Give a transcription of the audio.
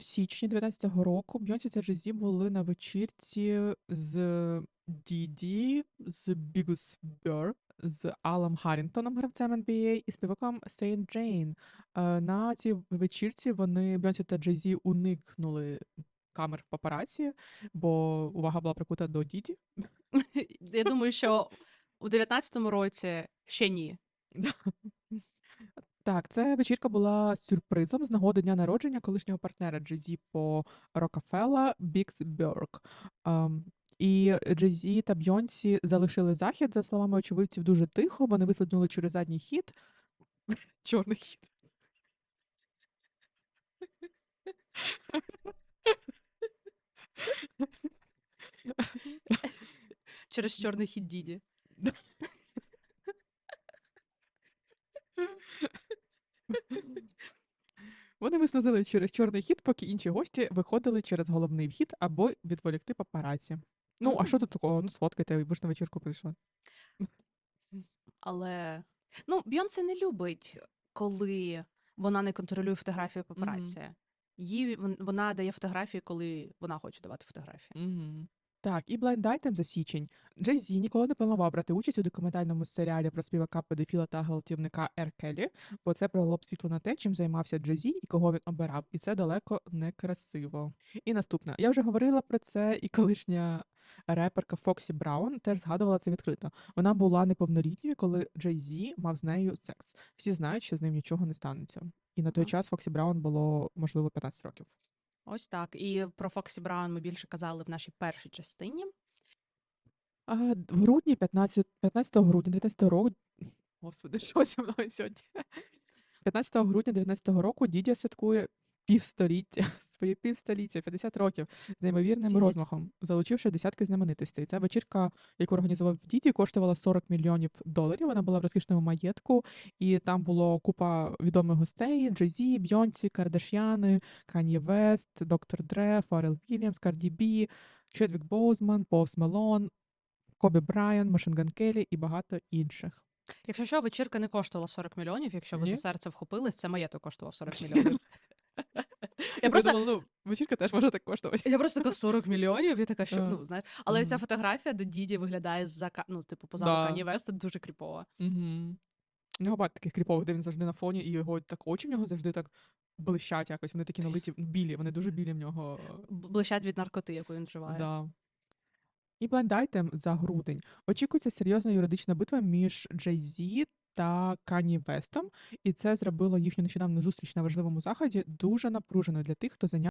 в січні 19-го року Бейонсе та Jay-Z були на вечірці з Діді, з Бігус Бёр, з Алом Харрінгтоном, гравцем NBA, і співаком Сейнт Джейн. На цій вечірці вони Бейонсе та Jay-Z уникнули камер папараці, бо увага була прикута до Діді. Я думаю, що у 19-му році ще ні. Так, це вечірка була сюрпризом з нагоди дня народження колишнього партнера Jay-Z по Рокафелла Бікс Бьорк. Ем, і Jay-Z та Бйонсі залишили захід, за словами очевидців, дуже тихо. Вони вислизнули через задній хід. Чорний хід. Через чорний хід Діді. Вони вислизили через чорний хід, поки інші гості виходили через головний вхід або відволікти папараці. Ну, а що тут такого? Ну, сфоткайте, ви ж на вечірку прийшли. Але ну, Бйонсе не любить, коли вона не контролює фотографію папараці. Їй вон- вона дає фотографії, коли вона хоче давати фотографії. Угу. Так, і Blind Item за січень. Джей Зі ніколи не планував брати участь у документальному серіалі про співака педофіла та гвалтівника Ер Келлі, бо це пролило б світло на те, чим займався Джей Зі і кого він обирав. І це далеко не красиво. І наступне. Я вже говорила про це, і колишня реперка Фоксі Браун теж згадувала це відкрито. Вона була неповнолітньою, коли Джей Зі мав з нею секс. Всі знають, що з ним нічого не станеться. І на той час Фоксі Браун було можливо 15 років. Ось так. І про Фоксі Браун ми більше казали в нашій першій частині. А, в грудні 15, 15 грудня 19 року. Господи, що зі мною сьогодні? 15 грудня 19 року Дідя святкує півстоліття, своє півстоліття, 50 років з неймовірним Офігеть. розмахом, залучивши десятки знаменитостей. Ця вечірка, яку організував Діді, коштувала 40 мільйонів доларів. Вона була в розкішному маєтку, і там було купа відомих гостей: Джей-Зі, Бьонсі, Кардаш'яни, Кан'є Вест, Доктор Дре, Фаррел Вільямс, Карді Бі, Чедвік Боузман, Пост Мелон, Кобі Брайан, Машинган Келлі і багато інших. Якщо що, вечірка не коштувала 40 мільйонів, якщо ви Ні? за серце вхопились, це маєток коштував 40 мільйонів. Я просто, думала, ну, вечірка теж може так коштувати. я просто така 40 мільйонів, я така, що, А. ну, знаєш. Але ця Мгм. фотографія, де Діді виглядає за, ка- ну, типу, позаду Да. Кані Веста, дуже кріпова. Угу. У нього багато таких кріпових, де він завжди на фоні, і його так очі в нього завжди так блищать якось. Вони такі налиті, ну, білі, вони дуже білі в нього. Б- Блищать від наркоти, яку він вживає. Да. І Blind за грудень. Очікується серйозна юридична битва між Jay-Z та Кані Вестом, і це зробило їхню нещодавну зустріч на важливому заході дуже напруженою для тих, хто зайняв